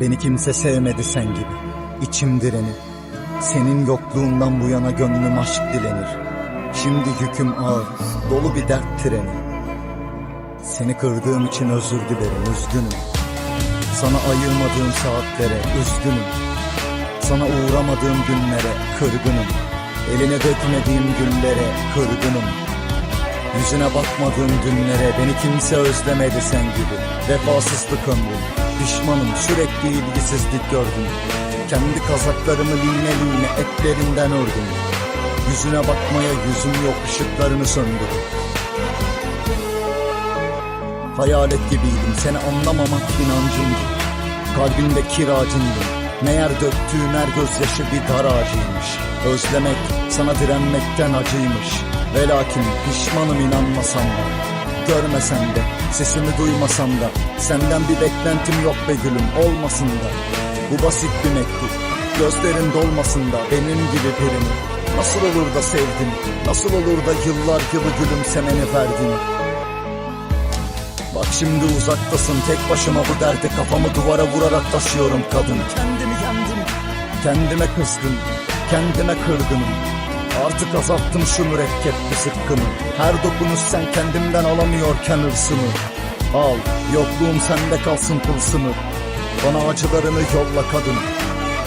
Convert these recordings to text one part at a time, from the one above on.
Beni kimse sevmedi sen gibi. İçim direnir. Senin yokluğundan bu yana gönlüm aşk dilenir. Şimdi yüküm ağır, dolu bir dert treni. Seni kırdığım için özür dilerim, üzgünüm. Sana ayırmadığım saatlere üzgünüm. Sana uğramadığım günlere kırgınım. Eline dökmediğim güllere kırgınım. Yüzüne bakmadığım günlere beni kimse özlemedi sen gibi. Vefasızlık ömrüm. Pişmanım sürekli ilgisizlik gördüm. Kendi kazaklarımı line line etlerinden ördüm. Yüzüne bakmaya yüzüm yok ışıklarını söndürdüm. Hayalet gibiydim seni anlamamak inancımdı. Kalbimde kiracındım. Meğer döktüğün her gözyaşı bir dar ağacıymış. Özlemek sana direnmekten acıymış. Ve lakin pişmanım inanmasam da. Görmesen de, sesimi duymasam da. Senden bir beklentim yok be gülüm olmasın da. Bu basit bir mektup. Gözlerin dolmasın da benim gibi birini. Nasıl olur da sevdin, nasıl olur da yıllar yılı gülümsemeni verdin. Bak şimdi uzaktasın tek başıma bu derdi kafamı duvara vurarak taşıyorum kadın Kendimi yendim Kendime kızdım Kendime kırgınım Artık azalttım şu mürekkepli sıkkımı Her dokunuş sen kendimden alamıyorken hırsımı Al yokluğum sende kalsın tılsımı Bana acılarını yolla kadın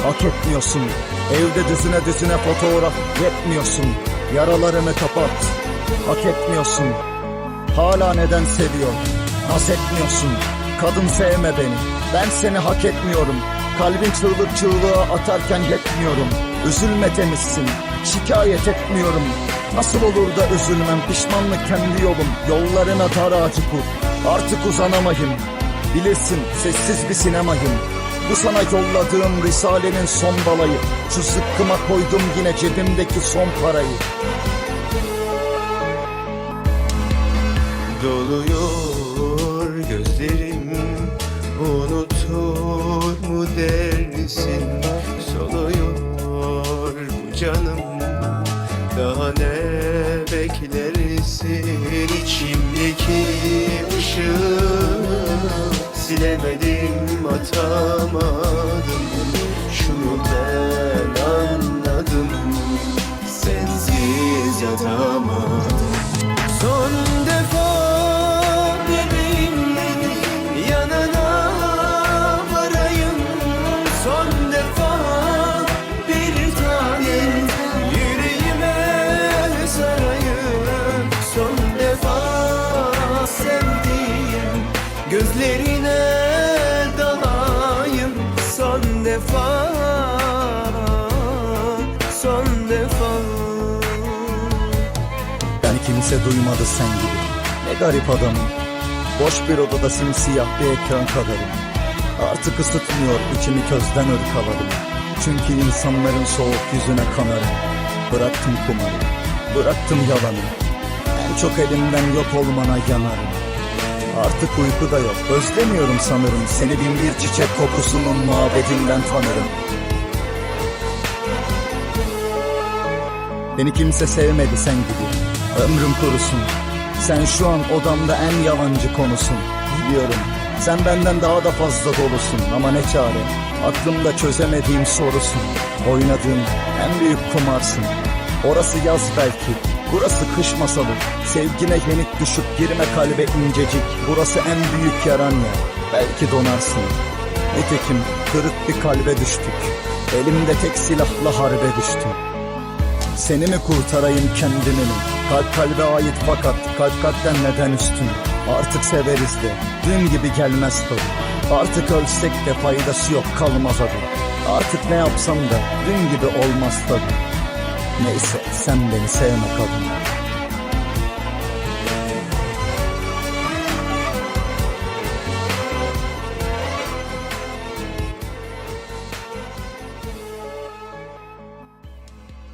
Hak etmiyorsun Evde düzüne düzüne fotoğraf yetmiyorsun Yaralarını kapat Hak etmiyorsun Hala neden seviyor? Naz etmiyorsun. Kadın sevme beni. Ben seni hak etmiyorum. Kalbin çığlık çığlığa atarken yetmiyorum. Üzülme temizsin. Şikayet etmiyorum. Nasıl olur da üzülmem pişmanlık kendi yolum. Yollarına dar ağacı. Artık uzanamayım. Bilirsin sessiz bir sinemayım. Bu sana yolladığım risalenin son balayı. Şu sıkkıma koydum yine cebimdeki son parayı. Doluyor gözlerim Unutur mu dersin Soluyor bu canım Silemedim atamadım. Şunu ben anladım defa, son defa Yani kimse duymadı sen gibi. Ne garip adamım. Boş bir odada simsiyah bir ekran kadarım. Artık ısıtmıyor içimi közden ırkaladım. Çünkü insanların soğuk yüzüne kanarım. Bıraktım kumarı, bıraktım yalanı. En çok elimden yok olmana yanarım. Artık uyku da yok, özlemiyorum sanırım. Seni bin bir çiçek kokusunun mabedinden tanırım. Beni kimse sevmedi sen gibi. Ömrüm kurusun. Sen şu an odamda en yalancı konusun. Biliyorum. Sen benden daha da fazla dolusun ama ne çare. Aklımda çözemediğim sorusun. Oynadığım en büyük kumarsın. Orası yaz belki. Burası kış masalı. Sevgine yenik düşüp girme kalbe incecik. Burası en büyük yaran ya. Belki donarsın. Nitekim kırık bir kalbe düştük. Elimde tek silahla harbe düştüm. Seni mi kurtarayım kendimi mi? Kalp kalbe ait fakat kalp kalpten neden üstün? Artık severiz de dün gibi gelmez tadı. Artık ölsek de faydası yok kalmaz adı. Artık ne yapsam da dün gibi olmaz tadı. Neyse sen beni sevme kadın.